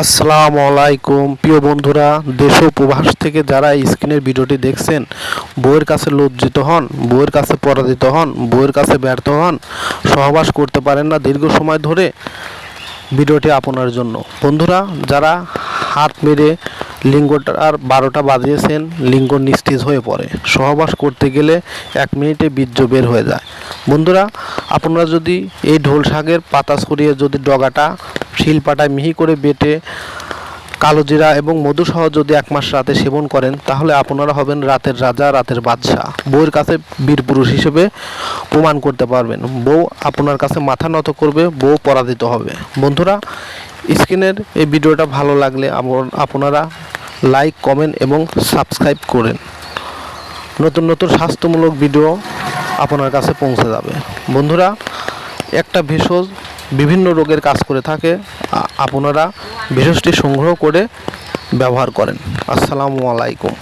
আসসালামু আলাইকুম। প্রিয় বন্ধুরা, দেশ প্রবাস থেকে যারা স্ক্রিনের ভিডিওটি দেখছেন, বইয়ের কাছে লজ্জিত হন, বইয়ের কাছে পরাজিত হন, বইয়ের কাছে ব্যর্থ হন, সহবাস করতে পারেন না দীর্ঘ সময় ধরে ভিডিওটি আপনার জন্য। বন্ধুরা, যারা হাত মেরে লিঙ্গটার বারোটা বাজিয়েছেন, লিঙ্গ নিস্তেজ হয়ে পড়ে। সহবাস করতে গেলে এক মিনিটে বীর্য বের হয়ে যায়। বন্ধুরা, আপনারা যদি এই ঢোল শাকের পাতা ছড়িয়ে যদি ডগাটা, শিলপাটায় মিহি করে বেটে কালো জিরা এবং মধু সহ যদি এক মাস রাতে সেবন করেন, তাহলে আপনারা হবেন রাতের রাজা, রাতের বাদশাহ। বউয়ের কাছে বীর পুরুষ হিসেবে প্রমাণ করতে পারবেন। বউ আপনার কাছে মাথা নত করবে, বউ পরাজিত হবে। বন্ধুরা স্ক্রিনের এই ভিডিওটা ভালো লাগলে আপনারা লাইক, কমেন্ট এবং সাবস্ক্রাইব করেন। নতুন নতুন স্বাস্থ্যমূলক ভিডিও আপনার কাছে পৌঁছে যাবে। বন্ধুরা, একটা ভেষজ বিভিন্ন রোগের কাজ করে থাকে। আপনারা ভেষজটি সংগ্রহ করে ব্যবহার করেন। আসসালামু আলাইকুম।